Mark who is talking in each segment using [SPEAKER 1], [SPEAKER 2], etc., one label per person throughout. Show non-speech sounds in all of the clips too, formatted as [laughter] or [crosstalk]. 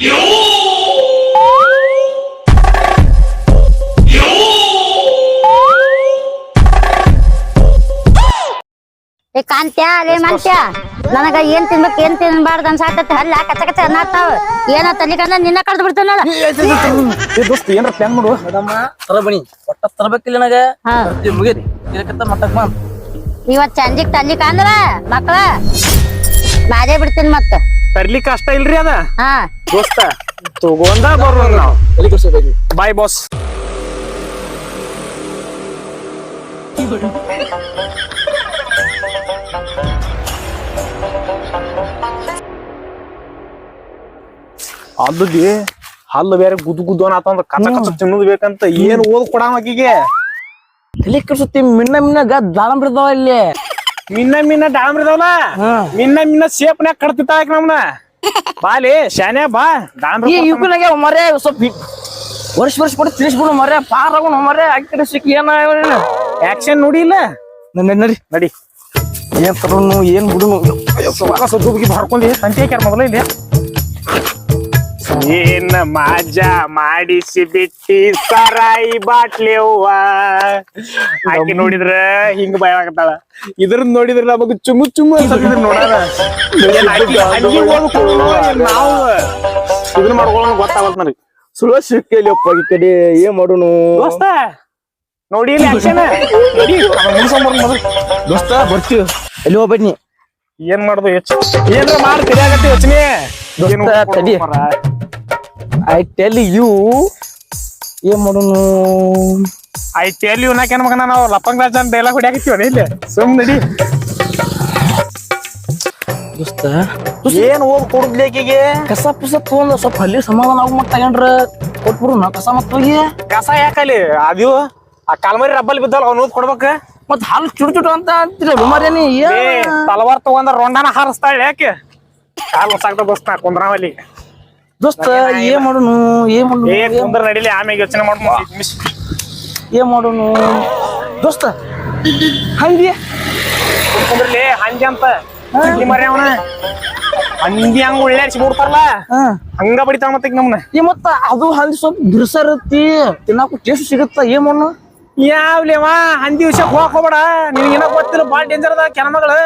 [SPEAKER 1] ಏ ಕಾಂತ್ಯ ಅಲೇ ಮಂತ್ಯ ನನಗ ಏನ್ ತಿನ್ಬೇಕು ಏನ್ ತಿನ್ಬಾರ್ದು ಅನ್ಸಾಕತ್ತೆ ಅಲ್ಲ ಕಚ್ಚ ಕಚ್ಚ ಅನ್ನತ್ತಾವ ಏನ ತಲಿಕಂದ ನಿನ್ನ ಕಳ್ದು ಬಿಡ್ತಾನಲ್ಲ
[SPEAKER 2] ಏ ದೋಸ್ತ ಏನ್ರ ಪ್ಲಾನ್ ಮಾಡು
[SPEAKER 3] ಮೇಡಮ್ಮ ತರಬಣಿ ಒಟ್ಟ ತರಬೇಕಿಲ್ಲ ನನಗ
[SPEAKER 1] ಹಾ
[SPEAKER 3] ಮುಗಿರಿ ಇದಕ್ಕಂತ ಮಟ್ಟಕ್ ಬಂದ್
[SPEAKER 1] ಇವತ್ ಚಂದಿಗ್ ತಲ್ಲಿ ಕಾಂದ್ರ ಮಕ್ಳ ಬಾದೇ ಬಿಡ್ತೀನಿ ಮತ್ತ.
[SPEAKER 2] ತರ್ಲಿಕ್ಕೆ ಕಷ್ಟ ಇಲ್ರಿ ಅದ?
[SPEAKER 1] ಹಾ.
[SPEAKER 2] ದೋಸ್ತ ತಗೊಂಡ ಬರೋಣ ನಾವು. ಬಾಯ್ ಬಾಸ್. ಅಲ್ಲದಿ ಹಲ್ಲು ಬೇರೆ ಗುದ್ದು ಗುದ್ದು ಅನ್ನತ್ತಂದ್ರ ಕಸ ಕಸ ತಿನ್ನೋದು ಬೇಕಂತ ಏನ್ ಓದ್ ಕೊಡ ಆಕಿಗೆ?
[SPEAKER 3] ತಲೆ ಮಿನ್ನ ಮಿನ್ನ ದಾಳಂಬ್ರ ಇದಾವ ಇಲ್ಲಿ.
[SPEAKER 2] ಮಿನ್ನ ಮಿನ್ನ ಡಾಮ್ರಿ ಇದಾವಲ್ಲ ಮಿನ್ನ ಮಿನ್ನ ಸೇಪ್ನ್ಯಾಗ ಕಡ್ತಿತ್ತ ಆಕಿ ನಮ್ನ? ಬಾಲಿ ಶಾನ್ಯ ಬಾ. ಡಾಮ್ರಿ
[SPEAKER 3] ಈ ಮರೆ ಸ್ವಲ್ಪ ವರ್ಷ ವರ್ಷ ಕೊಟ್ಟು ತಿಳಿಸ್ಬಿಡು ಮರೆ ಪಾರ ಆಗೋಣ ಮರೆ ಆಕಡೆ ಸಿಕ್ಕಿ ಏನ
[SPEAKER 2] ಆಕ್ಷನ್ ನೋಡಿಲ್ಲ
[SPEAKER 3] ನಡಿ
[SPEAKER 2] ನಡಿ
[SPEAKER 3] ಏನ್ ತರೋನು ಏನ್ ಬಿಡುನು
[SPEAKER 2] ಸುದ್ದುಗಿ ಬರ್ಕೊಂಡಿ ತಂತಿ ಹಾಕ್ಯಾರ ಮೊದಲ ಇಲ್ಲಿ. ಏನ್ ಮಾಜಾ ಮಾಡಿಸಿ ಬಿಟ್ಟಿ ಸರಾಯಿ ಬಾಟ್ಲಿ ಅವ್ವ. ಆಕಿ ನೋಡಿದ್ರ ಹಿಂಗ ಭಯ ಆಗತ್ತಾಳ. ಇದ್ರ ನೋಡಿದ್ರ ನಮಗ ಚುಮ್ಮು ಚುಮ್ಮು ಅನ್ಸತ್ತಿದ್ರ ನೋಡಾರ ನಾವು? ಇದನ್ನ ಮಾಡ್ಕೊಳ್ಳೋಣ ಗೊತ್ತಾಗತ್ ನನಗೆ.
[SPEAKER 3] ಸುಳ್ಳ ಸಿಕ್ಕಲಿಯಪ್ಪ ಈ ಕಡೆ ಏನ್ ಮಾಡೋನು
[SPEAKER 2] ದೋಸ್ತ ನೋಡಿ
[SPEAKER 3] ದೋಸ್ತ ಬರ್ತೀವಿ ಎಲ್ಲಿ ಹೋಗ್ಬೇಡ್ನಿ
[SPEAKER 2] ಏನ್ ಮಾಡುದು ಹೆಚ್ಚು ಏನ್ರ ಮಾಡಿ ಕರಿಯಾಗತ್ತೆ ಯೋಚನೆ.
[SPEAKER 3] ದೋಸ್ತ, ತಡಿ. ಐ ಟೆಲ್ ಯು ಏನ್ ಮಾಡೋನು?
[SPEAKER 2] ಐ ಟೆಲ್ ಯು ನಾಕೇನ್ ಮಗನ? ನಾವು ಲಪ್ಪಂಗ್ ರಾಜ್ ಅಂತ ಡೈಲಾಗ್ ಹೊಡ್ಯಾಕತ್ತೀವ ಇಲ್ಲಿ. ಸುಮ್ ನಡಿ.
[SPEAKER 3] ದೋಸ್ತ
[SPEAKER 2] ಏನ್ ಹೋಗಿ ಕೊಡುದ್ಲಿ ಆಕಿಗೆ?
[SPEAKER 3] ಕಸ ಪುಸ ತಗೊಂಡ್ ಸ್ವಲ್ಪ ಅಲ್ಲಿ ಸಮಾಧಾನ ಆಗ ಮತ್ತ ತಗೊಂಡ್ರ ಕೊಟ್ಬಿಡು ನಾ ಕಸ ಮತ್ತ ಹೋಗಿ.
[SPEAKER 2] ಕಸ ಯಾಕಲಿ ಅದು ಆ ಕಾಲ್ಮರಿ ರಬ್ಬಲ್ ಬಿದ್ದಲ್ಲ ಅವ್ನ ಓದ್ ಕೊಡ್ಬೇಕ?
[SPEAKER 3] ಮತ್ ಹಾಲು ಚುಟು ಚುಟು ಅಂತ ಮರ್ಯಾನಿ
[SPEAKER 2] ಏ. ತಲವಾರ್ ತಗೊಂಡ ರೊಂಡನ ಹಾರಿಸ್ತಾಳೆ ಯಾಕೆ ಕಾಲು ಹೊಸಾಗ್ತ ದೋಸ್ತ ಕುಂದ್ರಾವಲ್ಲಿ
[SPEAKER 3] ದೋಸ್ತ ಏ ಮಾಡೋನು? ಏ ಮಾಡೋನು?
[SPEAKER 2] ಏ ಕುಂದ್ರ ನಡಿಲಿ ಆಮೇಲೆ ಯೋಚನೆ ಮಾಡ
[SPEAKER 3] ಏನ್ ಮಾಡೋನು? ದೋಸ್ತ ಹಂಗೆ.
[SPEAKER 2] ಕುಂದ್ರಲಿ ಹಂದಿ ಅಂತ. ಹಂದಿ ಮರಿ ಅವನ. ಹಂದಿ ಹಂಗ ಒಳ್ಳೆ ಬಿಡ್ತಾರಲ್ಲ ಹಂಗ ಬಡಿತಾವ ಮತ್ತೆ ನಮ್ನ.
[SPEAKER 3] ಏ ಮತ್ತ ಅದು ಹಂದಿ ಸ್ವಲ್ಪ ಬಿರ್ಸರತ್ತಿ ತಿನ್ನಾಕು ಟೇಸ್ಟ್ ಸಿಗುತ್ತ? ಏ ಮಾಡೋನು?
[SPEAKER 2] ಯಾವ್ಲೇವ ಹಂದಿ ವಿಷಯಕ್ಕೆ ಹೋಗಕ್ ಹೋಗ್ಬೇಡ. ಏನೋ ಗೊತ್ತಿಲ್ಲ ಭಾಳ ಡೇಂಜರ್ ಅದ ಕೆಲ ಮಗಳು.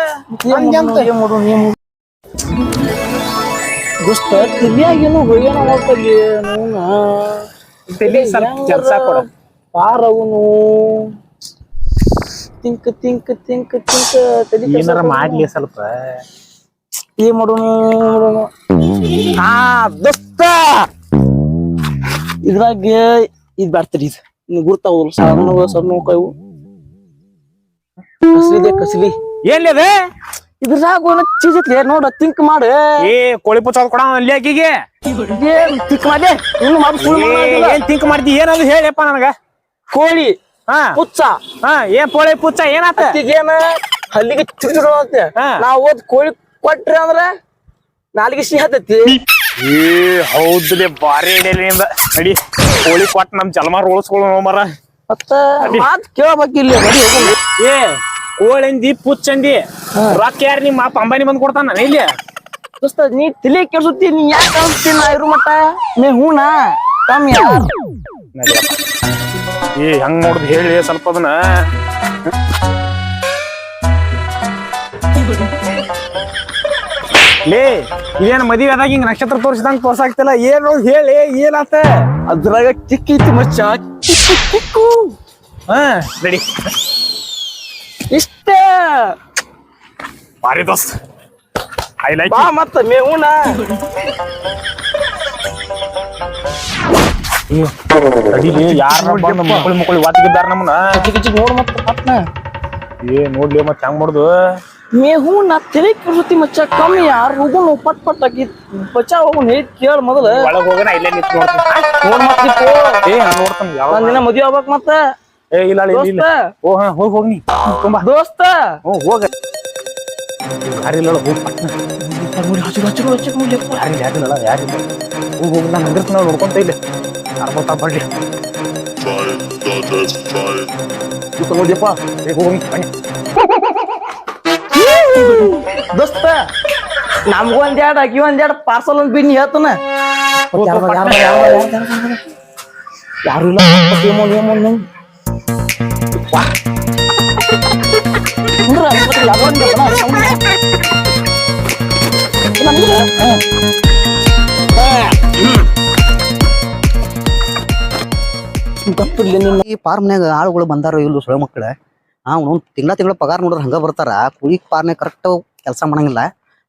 [SPEAKER 2] ಹಂದಿ ಅಂತ.
[SPEAKER 3] ಏನ್ ಮಾಡೋನು? ಏನ್ ದೋಸ್ತ ತಿನ್ಯಾಗೇನು ಹೋಗ್ಯಾನ ನೋನ
[SPEAKER 2] ತಲಿ ಸ್ವಲ್ಪ ಕೆಲ್ಸ ಕೊಡ.
[SPEAKER 3] ಪಾರ ಅವನು? ತಿಂಕ್ ತಿಂಕ್ ತಿಂಕ್ ತಿಂಕ್ ತಲಿ
[SPEAKER 2] ಏನಾರ ಮಾಡ್ಲಿ ಸ್ವಲ್ಪ.
[SPEAKER 3] ಏನ್ ಮಾಡೋನು ಮಾಡೋನು ಹಾ ದೋಸ್ತ! ಇದ್ರಾಗ ಇದ್ ಬರ್ತೀರಿ ಇದು. ಗುರ್ತಾವಲ್ಲ ಸಣ್ಣ ಸಣ್ಣ ಕೈವು. ಕಸ್ಲಿದೆ ಕಸ್ಲಿ.
[SPEAKER 2] ಏನ್ಲಿ
[SPEAKER 3] ಇದ್ರಾಗ ಒಂದ್ ಚೀಸ್ ಐತ್ಲಿ ನೋಡ ತಿಂಕ್ ಮಾಡ.
[SPEAKER 2] ಏ ಕೋಳಿ ಪುಚ್ಚ ಕೊಡ ಅಲ್ಲಿ ಆಕಿಗೆ?
[SPEAKER 3] ಏನ್ ತಿಂಕ್ ಮಾಡಿ ಇನ್ನು ಮಾಡಿ ಸುಳ್ಳು
[SPEAKER 2] ಏ,
[SPEAKER 3] ಮಾಡಂಗಿಲ್ಲ.
[SPEAKER 2] ಏನ್ ತಿಂಕ್ ಮಾಡ್ತಿ ಏನದು ಹೇಳಪ್ಪ ನನಗ.
[SPEAKER 3] ಕೋಳಿ
[SPEAKER 2] ಹಾ.
[SPEAKER 3] ಪುಚ್ಚ.
[SPEAKER 2] ಹಾ ಏನ್ ಕೋಳಿ ಪುಚ್ಚ ಏನಾತ?
[SPEAKER 3] ಇದೇನ ಹಲ್ಲಿಗೆ ಅಂತೆ.
[SPEAKER 2] ಹಾ.
[SPEAKER 3] ನಾವ್ ಓದ್ ಕೋಳಿ ಕೊಟ್ರಿ ಅಂದ್ರ ನಾಲಿಗೆ ಸಿಹಿ ಹತ್ತೈತಿ.
[SPEAKER 2] ಏ ಹೌದ್ರಿ ಬಾರಿ ಹಿಡಿಯಲಿಂದ ನಡಿ ಕೋಳಿ ಕೊಟ್ಟ ನಮ್ ಜಲ್ಮಾರ್ ಉಳಿಸ್ಕೊಳ್ಳೋ ಮರ
[SPEAKER 3] ಮತ್ತ ಮಾತ್ ಕೇಳಬೇಕಿಲ್ಲ. ಹೋಗೋಣ.
[SPEAKER 2] ಏ ಕೋಳಿಂದಿ ಪುಚ್ಚಂದಿ. ರೊಕ್ಕ ಯಾರು ನಿಮ್ಮ ಅಪ್ಪ ಅಂಬಾನಿ ಬಂದ್ ಕೊಡ್ತಾನ ಇಲ್ಲಿ?
[SPEAKER 3] ದೋಸ್ತ ನೀ ತಲೆ ಕೆಡ್ಸುತ್ತಿ ನೀ ಯಾಕೆ ಅನ್ಸ್ತಿ ನಾ ಇರು ಮಟ್ಟ? ಮೇ ಹೂನಾ? ಕಮ್ಮಿ
[SPEAKER 2] ಏ ಹೆಂಗ್ ನೋಡ್ದು ಹೇಳಿ ಸ್ವಲ್ಪ ಅದನ್ನ. ಲೇ ಇದೇನ್ ಮದ್ವೆ ಆದಾಗ ಹಿಂಗ ನಕ್ಷತ್ರ ತೋರಿಸಿದಂಗ ತೋರ್ಸಾಕ್ತಿಲ್ಲ ಏನು ಹೇಳಿ ಏನಾತ
[SPEAKER 3] ಅದ್ರಾಗ ಚಿಕ್ಕ ಐತಿ ಮಚ್ಚ. ಚಿಕ್ಕು ಚಿಕ್ಕು.
[SPEAKER 2] ಹಾ ರೆಡಿ
[SPEAKER 3] ಇಷ್ಟ.
[SPEAKER 2] ಬಾರಿ ದೋಸ್ತ್. ಐ ಲೈಕ್
[SPEAKER 3] ಬಾ ಮತ್ತ
[SPEAKER 2] ಯಾರ ಬಂದು ಮಕ್ಕಳು ಮಕ್ಕಳು ವಾತಿಗಿದ್ದಾರ ನಮ್ಮನ್ನ?
[SPEAKER 3] ಚಿಕ್ಕ ಚಿಕ್ಕ ನೋಡ್ ಮತ್ತ ಮತ್ನ
[SPEAKER 2] ಏ ನೋಡ್ಲಿ ಮತ್ ಹೆಂಗ್ ಮಾಡುದು?
[SPEAKER 3] ಮೇ ಹೂನಾ ತಲೆ ಕೆಡ್ಸುತ್ತಿ ಮಚ್ಚ ಕಮ್ಮಿ ಯಾರು ಪಟ್ ಪಟ್ ಆಗಿ ಬಚ್ಚಾ ಹೋಗುನ್ ಹೇಳಿ ಕೇಳ ಮೊದಲ.
[SPEAKER 2] ಒಳಗ್ ಹೋಗೋಣ ಇಲ್ಲೇ ನಿಂತು ನೋಡ್ತೀನಿ.
[SPEAKER 3] ನೋಡ್ ಮತ್ತಿ
[SPEAKER 2] ಏ ನಾನ್ ನೋಡ್ತಾನ ಯಾವ
[SPEAKER 3] ದಿನ ಮದ್ವೆ ಆಗ್ಬೇಕ್ ಮತ್ತ.
[SPEAKER 2] ಏ ಇಲ್ಲ ಓ ಹಾ ಹೋಗಿ ಹೋಗಿ ನೀ. ತುಂಬಾ.
[SPEAKER 3] ದೋಸ್ತ.
[SPEAKER 2] ಹ್ಞೂ ಹೋಗ. ಯಾರಿಲ್ಲ ಹೋಗ್ ಪಟ್ನ.
[SPEAKER 3] ನೋಡಿ ಹಸಿರು ಹಸಿರು ಹಸಿರು ನೋಡ್ಲಿಪ್ಪ
[SPEAKER 2] ಯಾರಿಲ್ಲ ಯಾರಿಲ್ಲ ಯಾರಿಲ್ಲ. ಹೋಗ್ ಹೋಗ್ ನಾನು ಹಂಗಿರ್ತ ನಾವು ನೋಡ್ಕೊಂತ ಇಲ್ಲ ಯಾರು ಬರ್ತಾ ಬರ್ಲಿ. ಏ ಹೋಗಿ ಬನ್ನಿ.
[SPEAKER 3] ದೋಸ್ತ ನಮ್ಗೂ ಒಂದ್ ಎರಡ್ ಅಕ್ಕಿ ಒಂದ್ ಎರಡ್ ಪಾರ್ಸಲ್ ಒಂದ್ ಬಿಡ್ನಿ ಹೇಳ್ತಾನ ಯಾರು ಇಲ್ಲ ಏಮೋ ಏಮೋ.
[SPEAKER 4] ಈ ಫಾರ್ಮ್ನ್ಯಾಗ ಆಳುಗಳು ಬಂದಾರೋ ಇಲ್ಲೋ ಸುಳೆ ಮಕ್ಕಳ ಅವ್ನು ತಿಂಗಳ ತಿಂಗಳ ಪಗಾರ ನೋಡಿದ್ರೆ ಹಂಗ ಬರ್ತಾರ ಕುಳಿ ಫಾರ್ಮ್ನಾಗ ಕರೆಕ್ಟ್ ಕೆಲಸ ಮಾಡಂಗಿಲ್ಲ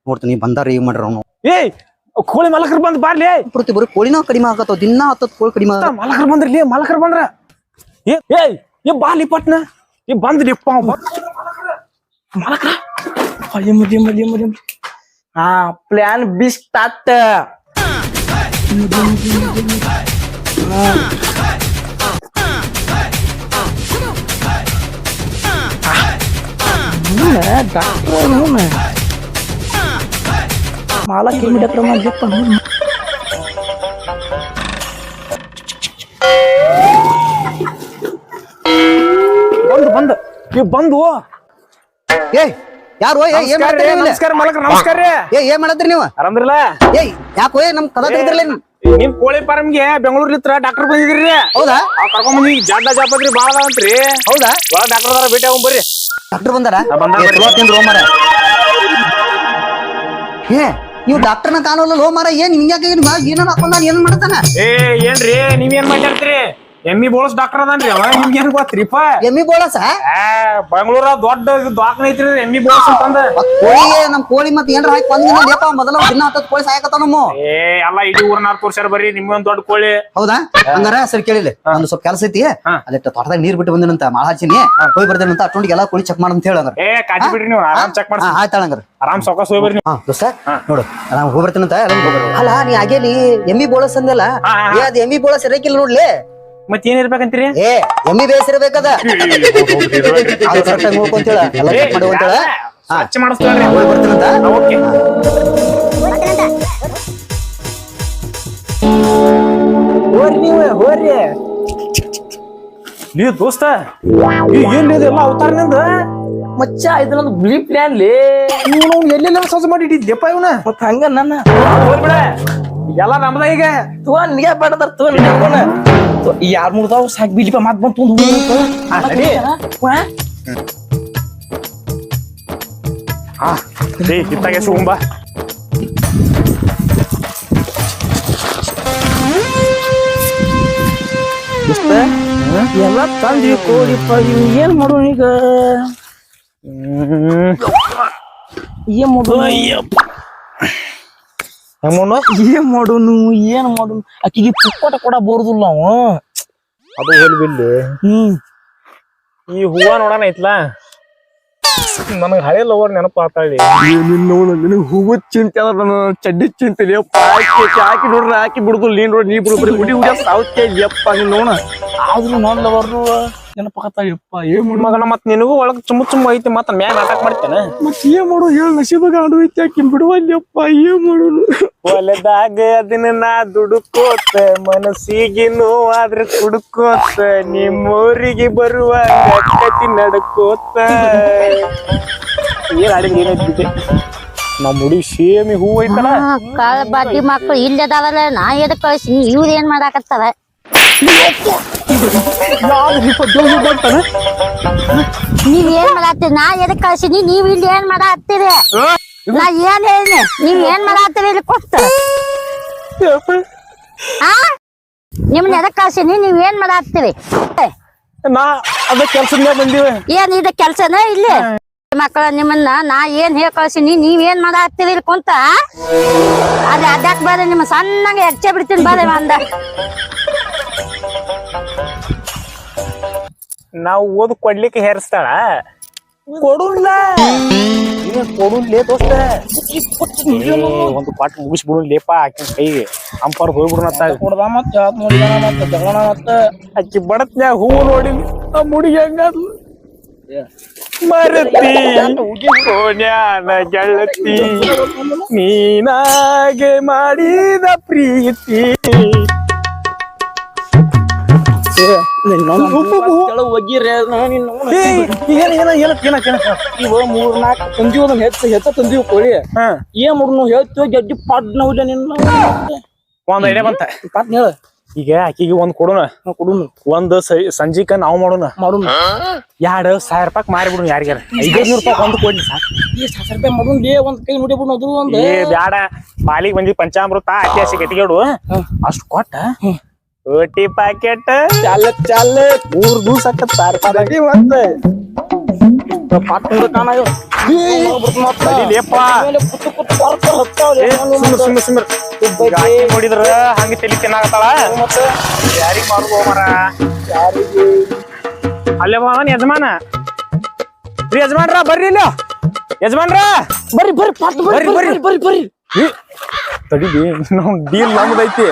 [SPEAKER 4] ನೋಡ್ತೀನಿ ಬಂದಾರ ಈಗ ಮಾಡ್ರ ಅವ್ನು
[SPEAKER 2] ಏಯ್ ಕೋಳಿ ಮಲಕರ್ ಬಂದ್ ಬಾರ್ಲಿ
[SPEAKER 4] ಪ್ರತಿ ಬರೀ ಕೋಳಿನ ಕಡಿಮೆ ಆಗತ್ತವ ದಿನ ಹತ್ತತ್ತು ಕೋಳಿ ಕಡಿಮೆ ಆಗತ್ತ
[SPEAKER 2] ಮಲಕರ್ ಬಂದ್ರಲಿ ಮಲಕರ್ ಬಂದ್ರ ಏ ಏಯ್ ಏ ಬಾಲಿ ಪಟ್ನ ಏ ಬಂದ್ಲಿಪ್ಪ ಅವ ಬಂದ್.
[SPEAKER 3] ಮಲಕ್ರ ಯಮ್ಮ ಯಮ್ಮ ಯಮ್ಮ ಯಮ್ಮ ಹಾ ಪ್ಲಾನ್ ಬಿ ಸ್ಟಾರ್ಟ್ ಮಾಲಕ್ ಏನ್ ಡಾಕ್ಟರ್ ಮಾಡ್ಯಪ್ಪ
[SPEAKER 2] ಬಂದ್ ಏ ಬಂದು.
[SPEAKER 4] ಏ ಯಾರು? ಏ ಏನ್
[SPEAKER 2] ನಮಸ್ಕಾರ
[SPEAKER 4] ಇಲ್ಲಿ?
[SPEAKER 2] ಮಲಕರ್ ನಮಸ್ಕಾರ ರೀ.
[SPEAKER 4] ಏ ಏನ್ ಮಾಡತ್ತೀರಿ ನೀವು?
[SPEAKER 2] ಆರಾಮ್ರಲ್ಲ
[SPEAKER 4] ಏಯ್ ಯಾಕೋ ಏ ನಮ್ ಕದ ತೆಗ್ದಿರಲ್ಲ ನೀವು?
[SPEAKER 2] ನಿಮ್ ಕೋಳಿ ಫಾರ್ಮ್ಗೆ ಬೆಂಗಳೂರ್ಲಿತ್ರ ಡಾಕ್ಟರ್ ಬಂದಿದ್ರಿ
[SPEAKER 4] ಹೌದಾ?
[SPEAKER 2] ಆ ಕರ್ಕೊಂಡ್ ಬಂದಿ ಜಾಡ ಜಾಪದ್ರಿ ಬಾಳ ಅದಾವಂತ್ರಿ.
[SPEAKER 4] ಹೌದಾ?
[SPEAKER 2] ಒಳ ಡಾಕ್ಟರ್ ಅದಾರ ಭೇಟಿ ಆಗೋಣ ಬರ್ರಿ.
[SPEAKER 4] ಡಾಕ್ಟರ್ ಬಂದಾರ?
[SPEAKER 2] ಆ, ಬಂದಾರ
[SPEAKER 4] ಏ,
[SPEAKER 2] ಬರ್ರಿ.
[SPEAKER 4] ಚಲೋ ತಿಂದ್ರು ಮಾರ ಏ ನೀವು ಡಾಕ್ಟರ್ನ ಕಾಣೋಲ್ಲ ಲೋ ಮಾರ ಏನ್ ಹಿಂಗ್ಯಾಕ ಏನ್ ಏನ ಹಾಕೊಂಡ ಏನ್ ಮಾಡ್ತಾನ?
[SPEAKER 2] ಏ ಏನ್ರಿ ನೀವೇನ್ ಮಾತಾಡ್ತೀರಿ? ಎಮ್ಮಿ ಬೋಳಸ್ ಡಾಕ್ಟರ್ ಅದಾನ್ರಿ ಅವ ನಿಮ್ಗೆ ಏನ್ ಗೊತ್ತ್ರಿಪ
[SPEAKER 4] ಎಮ್ಮಿ ಬೋಳಸ?
[SPEAKER 2] ಆ ಬೆಂಗಳೂರ ದೊಡ್ಡ ದ್ವಾಕನ ಐತ್ರಿ ಎಮ್ಮಿ ಬೋಳಸ್ ಅಂತಂದ.
[SPEAKER 4] ಕೋಳಿ ನಮ್ ಕೋಳಿ ಮತ್ತೆ ಏನ್ರ ಹಾಕಿ ಲೇಪ ಮೊದಲ ದಿನ ಅಂತ ಕೋಳಿ ಸಾಯಕತ್ತಾವ ನಮ್ಮ.
[SPEAKER 2] ಏ ಎಲ್ಲ ಇಡೀ ಊರ್ನಾರ್ ತೋರ್ಸ್ಯಾರ ಬರ್ರಿ ನಿಮ್ಗೊಂದ್ ದೊಡ್ಡ ಕೋಳಿ.
[SPEAKER 4] ಹೌದಾ? ಹಂಗಾರ ಸರಿ ಕೇಳಿಲ್ಲ ಒಂದು ಸ್ವಲ್ಪ ಕೆಲಸ ಐತಿ.
[SPEAKER 2] ಹಾ.
[SPEAKER 4] ಅಲ್ಲಿಟ್ಟ ತೋಟದಾಗ ನೀರ್ ಬಿಟ್ಟು ಬಂದಿನಂತ ಮಾಳ ಹಚ್ಚಿನಿ. ಹೋಗಿ ಬರ್ತೇನಂತ ಅಷ್ಟೊಂದಿಗೆ ಎಲ್ಲಾ ಕೋಳಿ ಚೆಕ್ ಮಾಡಂತ ಹೇಳ ಹೇಳಂದ್ರೆ
[SPEAKER 2] ಏ ಕಾಜಿ ಬಿಡ್ರಿ ನೀವು ಆರಾಮ್ ಚೆಕ್ ಮಾಡಿ
[SPEAKER 4] ಆಯ್ತಾಳ ಹಂಗಾರ.
[SPEAKER 2] ಆರಾಮ್ ಸಾವ್ಕಾಸ್ ಹೋಗಿ ಬರ್ರಿ ನೀವು.
[SPEAKER 4] ಹಾ ದೋಸ್ತ ನೋಡು ಆರಾಮ್ ಹೋಗಿ ಬರ್ತೀನಿ ಎಲ್ಲ ಅಲ್ಲ ನೀ ಆಗೇಲಿ ಎಮ್ಮಿ ಬೋಳಸ್ ಅಂದಲ್ಲ ಅದ್ ಎಮ್ಮಿ ಬೋಳಸ್ ಇರಕಿಲ್ಲ ನೋಡ್ಲಿ.
[SPEAKER 2] ಮತ್ ಏನ್ ಇರ್ಬೇಕಂತೀರಿ
[SPEAKER 4] ಏ ಎಮ್ಮಿ ಬೇಸಿರ್ಬೇಕದ ಎಲ್ಲ ಮಾಡಿ ಹಾ.
[SPEAKER 2] ಸ್ವಚ್ಛ
[SPEAKER 4] ಹೋಗಿ ಬರ್ತೇನಂತ
[SPEAKER 2] ಓಕೆ ಹೋರಿ ನೀವು ಹೋರಿ ನೀ ದೋಸ್ತ ಈ ಏನ್ ಇದೆಲ್ಲ ಅವತಾರನಿಂದ
[SPEAKER 3] ಮಚ್ಚ ಇದು ನಂದು ಬಿಳಿ ಪ್ಲಾನ್ ಲೇ
[SPEAKER 2] ಇವನು ಎಲ್ಲೆಲ್ಲ ಸಜ್ಜ ಮಾಡಿ ಇಟ್ಟಿದ್ದೆಪ್ಪ ಇವನ
[SPEAKER 3] ಮತ್ತ ಹಂಗ ನನ್ನ
[SPEAKER 2] ಹೋಗ್ಬಿಡ ಎಲ್ಲ ನಮ್ದ ಈಗ
[SPEAKER 3] ತುವ ನಿನಗೆ ಬೇಡದಾರ ತುವ ನಿನಗೆ ಯಾರ್ ಮುರ್ದಾವ್ ಸಾಕ್ ಬಿಲಿಪ ಮಾತ್ ಬಂತು
[SPEAKER 2] ಇತ್ತಾಗೆ ಸುಗುಂಬ
[SPEAKER 3] ಎಲ್ಲ ತಂದಿ ಕೋಡಿಪ್ಪ ಇವ್ ಏನ್ ಮಾಡೋಣ ಈಗ ಏನ್ ಮಾಡೋಣ
[SPEAKER 2] ಹೆಮ್ಮಣ್ಣು
[SPEAKER 3] ಏನ್ ಮಾಡೋನು? ಏನ್ ಮಾಡೋನು? ಆಕಿಗೆ ಪುಕ್ಕಟ ಕೂಡ ಬೋರ್ದಿಲ್ಲ ನಾವು
[SPEAKER 2] ಅದು ಹೇಳ್ಬಿಲ್ಲಿ
[SPEAKER 3] ಹ್ಮ್.
[SPEAKER 2] ಈ ಹೂವ ನೋಡೋಣ ಐತ್ಲಾ? ನನಗ್ ಹಳೆ ಲವರ್ ನೆನಪು ಆತಾಳಿ.
[SPEAKER 3] ನಿನಗೆ ಹೂವು ಚಿಂತೆ ಅದ ನನ್ನ ಚಡ್ಡಿ ಚಿಂತೆ ಹಾಕಿ ಹಾಕಿ ನೋಡ್ರಿ ಹಾಕಿ ಬಿಡುದು ನೀನ್ ನೋಡಿ ನೀ ಬಿಡುದು ಹುಡಿ ಹುಡಿ ಸಾವು ಯಪ್ಪ ನೀನ್ ನೋಡ. ಆದ್ರೂ ನೋಡ್ಲವರು ನೆನಪಾಕತ್ತಾಳಪ್ಪ ಏನ್ ಮಾಡು
[SPEAKER 2] ಮಗನ ಮತ್ ನಿನಗೂ ಒಳಗ್ ಚುಮ್ಮ ಚುಮ್ಮ ಐತಿ ಮತ್ತ ಮ್ಯಾಗ ಅಟ್ಯಾಕ್ ಮಾಡ್ತೇನೆ.
[SPEAKER 3] ಮತ್ ಏನ್ ಮಾಡು ಹೇಳ ನಸೀಬಾಗ ಆಡು ಐತಿ ಆಕಿ ಬಿಡುವಲ್ಲಪ್ಪ ಏನ್ ಮಾಡೋನು
[SPEAKER 2] ಹೊಲದಾಗ ಅದನ್ನ ನಾ ದುಡುಕೋತ ಮನಸ್ಸಿಗೆ ನೋವಾದ್ರೆ ಕುಡುಕೋತ ನಿಮ್ಮೂರಿಗೆ ಬರುವಾಗ ಕತ್ತಿ ನಡ್ಕೋತ. ಏನ್ ಆಡಿದ್ರೆ ಏನೈತಿ ನಮ್ಮ ಹುಡುಗಿ ಸೇಮಿ ಹೂ ಐತಲ್ಲ?
[SPEAKER 1] ಕಾಳ ಬಾಟಿ ಮಕ್ಳು ಇಲ್ಲದಾವಲ್ಲ ನಾ ಎದಕ್ ಕಳ್ಸಿ ಇವ್ರು ಏನ್ ಮಾಡಾಕತ್ತಾರ? ನೀವ್ ಏನ್ ಮಾಡಾತ್ತೀರಿ ನಾ ಎದಕ್ ಕಳ್ಸಿನಿ ನೀವ್ ಇಲ್ಲಿ ಏನ್ ಮಾಡಾತ್ತೀರಿ? ನಾ ಏನ್ ಹೇಳಿನಿ ನೀವ್ ಏನ್ ಮಾಡಾತ್ತೀರಿ ಇಲ್ಲಿ ಕೊಟ್ಟು ಆ? ನಿಮ್ನ ಎದಕ್ ಕಳ್ಸಿನಿ ನೀವ್ ಏನ್ ಮಾಡಾತ್ತೀರಿ?
[SPEAKER 2] ನಾ ಅದ ಕೆಲ್ಸದ ಮ್ಯಾಗ ಬಂದಿವೆ.
[SPEAKER 1] ಏನ್ ಇದ ಕೆಲ್ಸನ ಇಲ್ಲಿ? ಮಕ್ಕಳ ನಿಮ್ಮನ್ನ ನಾ ಏನ್ ಹೇಳಿ ಕಳ್ಸಿನಿ ನೀವ್ ಏನ್ ಮಾಡಾತ್ತೀರಿ ಇಲ್ಲಿ ಕುಂತ? ಅದೇ ಅದಕ್ಕೆ ಬಾರ ನಿಮ್ಮ ಸಣ್ಣಗೆ ಹೆಚ್ಚೆ ಬಿಡ್ತೀನಿ ಬಾರ ಅಂದ.
[SPEAKER 2] ನಾವು ಓದ್ ಕೊಡ್ಲಿಕ್ಕೆ ಹೇರಿಸ್ತಾಳ? ಕೊಡುಲ್ಲ. ಕೊಡುಲ್ಲೇ ದೋಸ್ತ. ಒಂದು ಪಾಟ್ ಮುಗಿಸ್ಬಿಡು ಲೇಪ ಆಕಿನ ಕೈಗೆ. ಅಂಪಾರ್ ಹೋಗ್ಬಿಡುನತ್ತ
[SPEAKER 3] ಕೊಡ್ದ ಮತ್ತ ನೋಡಿದ ಮತ್ತ ಜಗಳ ಮತ್ತ.
[SPEAKER 2] ಅಕ್ಕಿ ಬಡತ್ನ್ಯಾಗ ಹೂವು ನೋಡಿ ನಮ್ಮ ಹುಡುಗಿ ಹಂಗಾದ್ಲು ಮರತಿ ಕೋಣ್ಯಾನ ಗೆಳತಿ ನೀನಾಗೆ ಮಾಡಿದ ಪ್ರೀತಿ.
[SPEAKER 3] ಇವ ಮೂರ್ ನಾಲ್ಕು ಕೋಳಿ ಏನ್ ಹೇಳ್ತೀವಿ ನಿನ್ನ
[SPEAKER 2] ಒಂದ್ ಐಡಿಯಾ ಬಂತ ಈಗ ಆಕಿಗೆ ಒಂದ್ ಕೊಡೋಣ
[SPEAKER 3] ಕೊಡೋಣ
[SPEAKER 2] ಒಂದ್ ಸಂಜಿಕ ನಾವ್ ಮಾಡೋಣ
[SPEAKER 3] ಮಾಡೋಣ
[SPEAKER 2] ಎರಡು ಸಾವಿರ ರೂಪಾಯಿ ಮಾರಿ ಬಿಡು ಯಾರಿಗಾರ ಐದೈದು ರೂಪಾಯಿ ಒಂದು ಕೊಡ್ಲಿ ಸಾಕು
[SPEAKER 3] ಈ ಲೇ ಒಂದ್ ಕೈ
[SPEAKER 2] ಬ್ಯಾಡ ಬಂದಿ ಪಂಚಾಮೃತ ಐತಿಹಾಸಿಕ ಎತ್ತಿಗೆಡು ಅಷ್ಟು ಕೊಟ್ಟ ಓಟಿ ಪ್ಯಾಕೆಟ್
[SPEAKER 3] ಚಾಲ ಚಾಲ.
[SPEAKER 2] ಮೂರ್ ದಿವ್ಸ ಆಕತ್
[SPEAKER 3] ಮತ್ತ.
[SPEAKER 2] ಸುಮ್ರ ನೋಡಿದ್ರ ಹಂಗ ತಲಿ ತಿನ್ನಾಗತ್ತಾಳ ಯಾರಿಗ ಮಾಡುದು ಮರ ಅಲ್ಲೇ ಅವನ್ ಯಜಮಾನ. ರೀ ಯಜಮಾನ್ರ ಬರ್ರಿ ಇಲ್ಲ. ಯಜಮಾನ್ರ.
[SPEAKER 3] ಬರ್ರಿ ಬರ್ರಿ ಬರ್ರಿ ಬರ್ರಿ ಬರ್ರಿ ಬರ್ರಿ.
[SPEAKER 2] ತಡಿಲಿ ನಮ್ ಡೀಲ್ ನಮ್ದೈತಿ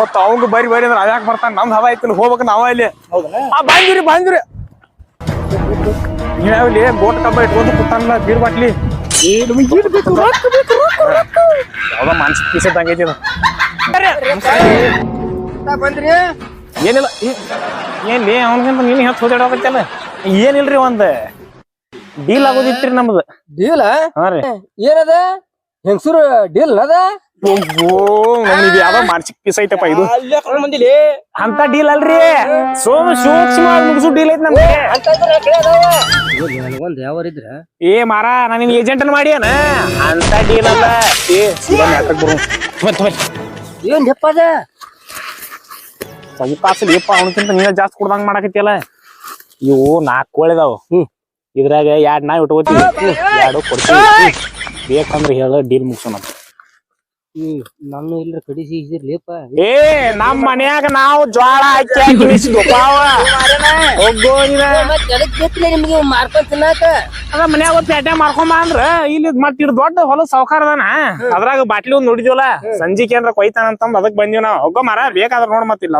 [SPEAKER 2] ಮತ್ತ ಅವಂಗ ಬರಿ ಬರಿ ಅಂದ್ರೆ ಅದ್ಯಾಕ್ ಬರ್ತಾನ ನಮ್ದು ಹವಾ ಐತಿ ಹೋಗ್ಬೇಕು ನಾವ ಇಲ್ಲಿ. ಆ ಬಂದಿರಿ ಬಂದಿರಿ. ನೀವ್ಯಾವಲ್ಲಿ ಬೋಟ್ ಕಂಬ ಇಟ್ಕೊಂಡು ಕುತ್ತಾನಲ್ಲ ಬೀರ್ ಬಾಟ್ಲಿ? ಯಾವ್ದೋ ಮಾನಸಿಕ ಪೀಸ್ ಇದು.
[SPEAKER 3] ಬಂದ್ರಿ?
[SPEAKER 2] ಏನಿಲ್ಲ ಏನ್ ಲೇ ಅವನಿಗಿಂತ ನೀನ್ ಹೆಚ್ಚು ಹೋದಾಡೋಕತ್ತಲ್ಲ ಏನಿಲ್ರಿ ಒಂದ್? ಡೀಲ್ ಆಗೋದಿತ್ರಿ ನಮ್ದು.
[SPEAKER 3] ಡೀಲ್
[SPEAKER 2] ಹಾ ರೀ.
[SPEAKER 3] ಏನದ? ಹೆಂಗಸೂರು ಡೀಲ್ ಅದ?
[SPEAKER 2] ಓ ನಮ್ಗೆ ಯಾವ್ದೋ ಮಾನಸಿಕ ಪೀಸ್ ಐತಪ್ಪ ಇದು. ಅಂತ ಡೀಲ್ ಅಲ್ರಿ. ಸೋಮ ಸೂಕ್ಷ್ಮ ಮುಗಿಸು ಡೀಲ್ ಐತಿ ನಮ್ಗೆ.
[SPEAKER 3] ಒಂದ್ ಯಾವ ಇದ್ರ?
[SPEAKER 2] ಏ ಮಾರ ನಾನು ನಿನ್ ಏಜೆಂಟ್ ಮಾಡಿ ಅನ. ಅಂತ ಡೀಲ್ ಅಲ್ಲ.
[SPEAKER 3] ಏನ್ ಹೆಪ್ಪದ
[SPEAKER 2] ಅವಕಾಶ ಲೇಪ ಅವನಕ್ಕಿಂತ ನೀನ ಜಾಸ್ತಿ ಕೊಡ್ದಂಗ್ ಮಾಡಕತ್ತಿಯಲ್ಲ. ಇವು ನಾಲ್ಕು ಕೋಳಿದಾವು ಇದ್ರಾಗ ಎರಡ್ ನಾ ಇಟ್ಕೋತೀವಿ. ಎರಡು ಕೊಡ್ತೀವಿ. ಬೇಕಂದ್ರೆ ಹೇಳ ಡೀಲ್ ಮುಗಿಸೋಣ
[SPEAKER 3] ನಾನು ಇಲ್ರ ಕಡಿಸಿ ಲೇಪ
[SPEAKER 2] ಏ ನಮ್ ಮನ್ಯಾಗ ನಾವು ಜ್ವಾಳ ಹಾಕಿ ಹಾಕಿ ಬಿಸಿದ್ವು ಪಾವ. ಹೋಗೋ ನೀನ.
[SPEAKER 3] ನಿಮ್ಗೆ ಮಾರ್ಕೊಂಡ್ ತಿನ್ನಾಕ
[SPEAKER 2] ಅದ ಮನ್ಯಾಗ ಒಂದ್ ಪೇಟೆ ಮಾರ್ಕೊಂಬ ಅಂದ್ರ ಇಲ್ಲಿ ಮತ್ ಇಡ್ ದೊಡ್ಡ ಹೊಲ ಸಾವ್ಕಾರ ಅದಾನ. ಅದ್ರಾಗ ಬಾಟ್ಲಿ ಒಂದ್ ನೋಡಿದ್ವಲ್ಲ ಸಂಜಿಕೆ ಅಂದ್ರ ಕೊಯ್ತಾನ ಅಂತಂದ್ ಅದಕ್ ಬಂದಿವ್ ನಾವ್. ಹೋಗೋ ಮರ ಬೇಕಾದ್ರ ನೋಡ್ ಮತ್ತಿಲ್ಲ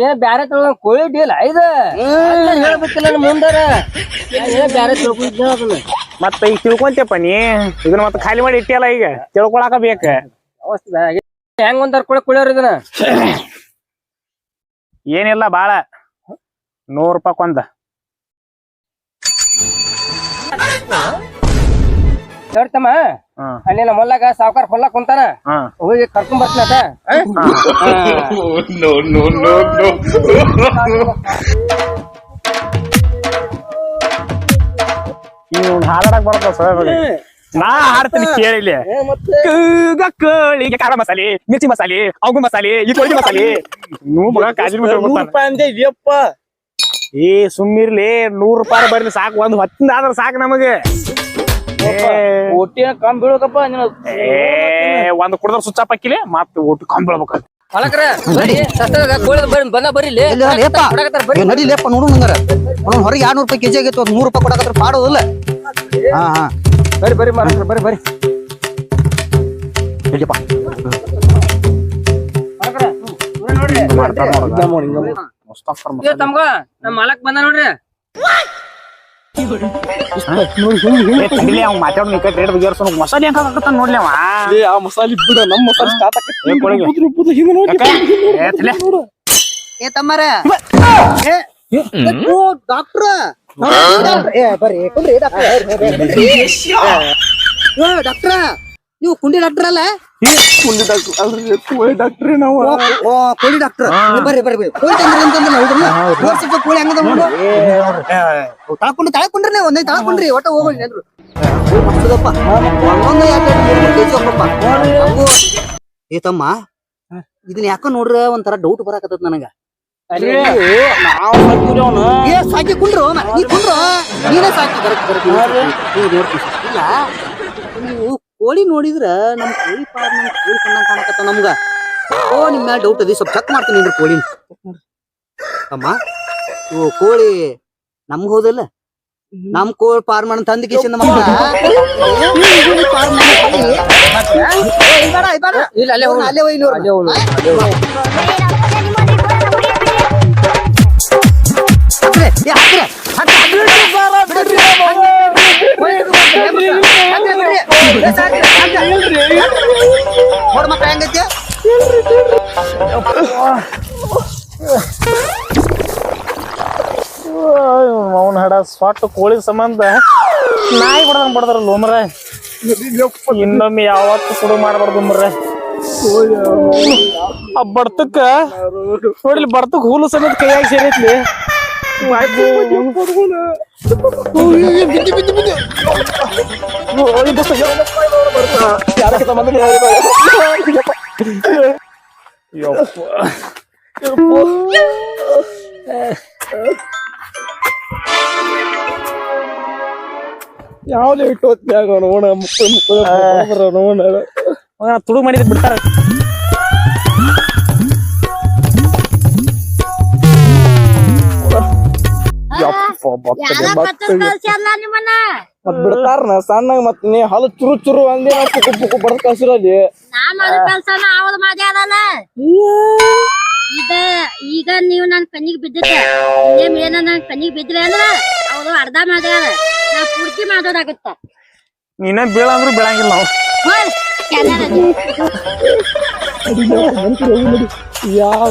[SPEAKER 3] ಏನ್ ಬ್ಯಾರೆ ತಗೊಳ ಕೋಳಿ ಡೀಲ್ ಐದ. ಹೇಳ್ಬೇಕಿಲ್ಲ ಮುಂದಾರ. ಬ್ಯಾರೆ ತಿಳ್ಕೊಂಡಿದ್ದೆ ಅದನ್ನ.
[SPEAKER 2] ಮತ್ತ ಈಗ ತಿಳ್ಕೊಂತೇಪ್ಪ ನೀ. ಇದನ್ನ ಮತ್ತೆ ಖಾಲಿ ಮಾಡಿ ಇಟ್ಟಿಯಲ್ಲ ಈಗ. ತಿಳ್ಕೊಳಕ ಬೇಕ
[SPEAKER 3] ಹೆಂಗ್ ಒಂದ್ ಕೊಳೆ ಕುಳಿಯೋರ್ ಇದನ್ನ?
[SPEAKER 2] ಏನಿಲ್ಲ ಬಾಳ. ನೂರ್ ರೂಪಾಯಿ ಒಂದ.
[SPEAKER 3] ಹೇಳ್ತಮ್ಮ ಅಲ್ಲಿ ನಮ್ಮ ಹೊಲ್ಲಾಗ ಸಾವ್ಕಾರ ಹೊಲ್ಲ ಕುಂತಾನ? ಹೋಗಿ ಕರ್ಕೊಂಡ್ ಬರ್ತಾನ [laughs]
[SPEAKER 5] no, no, no, no. [laughs]
[SPEAKER 2] ಹಾಡಾಡಕ್ ಬರತ್ತ ಸರ್ ನಾ ಹಾಡ್ತೀನಿ ಕೇಳಿಲ್ಲ ಕೂಗ ಕೋಳಿಗೆ ಖಾರ ಮಸಾಲೆ ಮಿರ್ಚಿ ಮಸಾಲೆ ಅವಂಗು ಮಸಾಲೆ ಈ ಕೋಳಿ ಮಸಾಲೆ. ನೀವು ಮಗ ಕಾಜಿ
[SPEAKER 3] ಯಪ್ಪ
[SPEAKER 2] ಏ ಸುಮ್ಮಿರ್ಲಿ ನೂರ್ ರೂಪಾಯಿ ಬರ್ಲಿ ಸಾಕು ಒಂದ್ ಹೊತ್ತಿಂದ ಆದ್ರ ಸಾಕು ನಮಗೆ.
[SPEAKER 3] ಒಟ್ಟಿ ಕಮ್ ಬೀಳಕಪ್ಪ
[SPEAKER 2] ಏ ಒಂದ್ ಕುಡ್ದ್ರ ಸುಚ್ಚ ಪಕ್ಕಿಲಿ ಮತ್ ಕಮ್ ಕಂಬಳ್ಬೇಕು
[SPEAKER 3] ಹೊಲಕ್ರ ಬರ್ರಿ ಸಸ್ತಾಗ ಕೋಳಿ ಬರ್ರಿ ಬಂದ ಬರ್ರಿ ಇಲ್ಲಿ
[SPEAKER 4] ಇಲ್ಲ ಲೇಪ
[SPEAKER 3] ಕೊಡಕತ್ತಾರ ಬರ್ರಿ
[SPEAKER 4] ಏ, ನಡಿ ಲೇಪ ನೋಡು ನಂಗಾರ ಒಂದೊಂದ್ ಹೊರಗೆ ಎರಡ್ನೂರು ರೂಪಾಯಿ ಕೆಜಿ ಆಗೈತೆ ಒಂದ್ ನೂರು ರೂಪಾಯಿ ಕೊಡಕತ್ರ ಪಾಡೋದಿಲ್ಲ ಹಾ ಹಾ
[SPEAKER 3] ಬರ್ರಿ ಬರ್ರಿ ಮಾರ ಬರ್ರಿ ಬರ್ರಿ
[SPEAKER 4] ನಡಿಯಪ್ಪ
[SPEAKER 2] ಮಾಡ್ತಾರ
[SPEAKER 3] ಇವ್ ತಮ್ಗ ನಮ್ ಮಾಲಕ್ ಬಂದ ನೋಡ್ರಿ
[SPEAKER 2] ಅವ್ನು ಮಾತಾಡೋ ನಿಕ್ಕ ರೇಟ್ ಬಗೆಹರ್ಸೋನು ಮಸಾಲೆ ಅಂತ ಹಾಕತ್ತ ನೋಡ್ಲಿ ಅವ
[SPEAKER 3] ಆ ಮಸಾಲೆ ಬಿಡ ನಮ್ ಮಸಾಲೆ ಸ್ಟಾರ್ಟ್
[SPEAKER 2] ಏ, ಕೊಳಿಗೆ.
[SPEAKER 3] ಹಿಂಗ ನೋಡಿ?
[SPEAKER 2] ಏ.
[SPEAKER 4] ಏ ತಮ್ಮರ ಡಾಕ್ಟ್ರ ಏ ಬರ್ರಿ ಡಾಕ್ಟ್ರ ನೀವು ಕುಂಡಿ ಡಾಕ್ಟರ್ ಅಲ್ಲ?
[SPEAKER 3] ಕೋಳಿ ಡಾಕ್ಟ್ರಿ ನಾವು.
[SPEAKER 4] ಓ ಕೋಳಿ ಡಾಕ್ಟರ್ ಬರ್ರಿ ಬರ್ರಿ ಬರ್ರಿ. ಕೋಳಿ ತಂದ್ರಿ ಹೌದಲ್ಲ ಕೋಳಿ ಹಂಗದ ನೋಡು. ತಾಕೊಂಡ್ರಿ ನೀವು ಒಂದೇ ತಾಕೊಂಡ್ರಿ ಒಟ್ಟ ಹೋಗ್ಬೇಡಿ ಏತಮ್ಮ ಮಸ್ತದಪ್ಪ ಒಂದೊಂದು ಏ ತಮ್ಮ. ಇದನ್ನ ಯಾಕ ನೋಡ್ರ ಒಂಥರ ಡೌಟ್ ಬರಾಕತ್ತದ ನನಗ. ಏ ಸಾಕಿ ಕುಂಡ್ರು ನೀ ಕುಂಡ್ರು. ನೀನೇ ಸಾಕಿ. ಬರಕ್ ಬರಕ್ ಇಲ್ಲ. ನೀವು ಕೋಳಿ ನೋಡಿದ್ರ ನಮ್ ಕೋಳಿ ಪಾರ್ ನಮ್ ಕೋಳಿ ಕಣ್ಣ ಕಾಣಕತ್ತ ನಮ್ಗ. ಓ ನಿಮ್ ಮ್ಯಾಲ ಡೌಟ್ ಅದಿ ಸ್ವಲ್ಪ ಚೆಕ್ ಮಾಡ್ತೀನಿ ನಿಂದ್ರ ಕೋಳಿ ಅಮ್ಮ ಓ ಕೋಳಿ ನಮ್ಗ ಹೋದಲ್ಲ? ನಮ್ ಕೋಳಿ ಫಾರ್ಮ್ ಅಂತ ತಂದ ಕಿಶನ್
[SPEAKER 3] ಅಲ್ಲೇ
[SPEAKER 4] ನೋಡ್ ಹೆಂಗೈತಿ
[SPEAKER 2] ಅವನ ಹಡ ಸ್ವಾಟ್ ಕೋಳಿ ಸಂಬಂಧ ನಾಯಿ ಬಡದಂಗ್ ಬಡದ್ರ ಲೋಮರ ಇನ್ನೊಮ್ಮೆ ಯಾವತ್ತು ಸುಡು ಮಾಡಬಾರ್ದು ಮರ್ರ ಆ ಬಡ್ತಕ್ಕ ನೋಡಿಲಿ ಬಡ್ತಕ್ ಹುಲ್ಲು ಸಮೇತ ಕೈಯಾಗ ಸೇರೈತ್ಲಿ
[SPEAKER 3] ಯಾವ್ದು ಇಟ್ಟೋತ್ನ್ಯಾಗ ನೋಡ ಮುಕ್ಕ ಮುಕ್ಕ ನೋಡ
[SPEAKER 2] ಮಗನ ತುಡು ಮಾಡಿದ್ ಬಿಡ್ತಾರ
[SPEAKER 1] ಯಾರ ಕತ್ತಲ್ ಕಳ್ಸ್ಯಾರ್ಲಾ ನಿಮ್ಮನ್ನ
[SPEAKER 3] ಮತ್ ಬಿಡ್ತಾರನ? ಸಣ್ಣ ಮತ್ ನೀ ಹಲ್ ಚುರು ಚುರು ಅಂದಿ ಬಡ್ದ್ ಕಳ್ಸಿರಲ್ಲಿ.
[SPEAKER 1] ನಾ ಮಾಡೋ ಕೆಲ್ಸನ ಅವಳ ಮಾಡ್ಯಾರಲ್ಲ ಈಗ ಈಗ ನೀವು ನನ್ ಕಣ್ಣಿಗೆ ಬಿದ್ದಿದ್ದೆ. ಏನ್ ಏನ ನನ್ ಕಣ್ಣಿಗೆ ಬಿದ್ರಿ ಅಂದ್ರ ಅವ್ರು ಅರ್ಧ ಮಾಡ್ಯಾರ ನಾ ಪೂರ್ತಿ ಮಾಡೋದಾಗುತ್ತ
[SPEAKER 2] ನೀನ ಬೀಳ ಅಂದ್ರು ಬೀಳಂಗಿಲ್ಲ ನಾವು.
[SPEAKER 3] ಯಾವ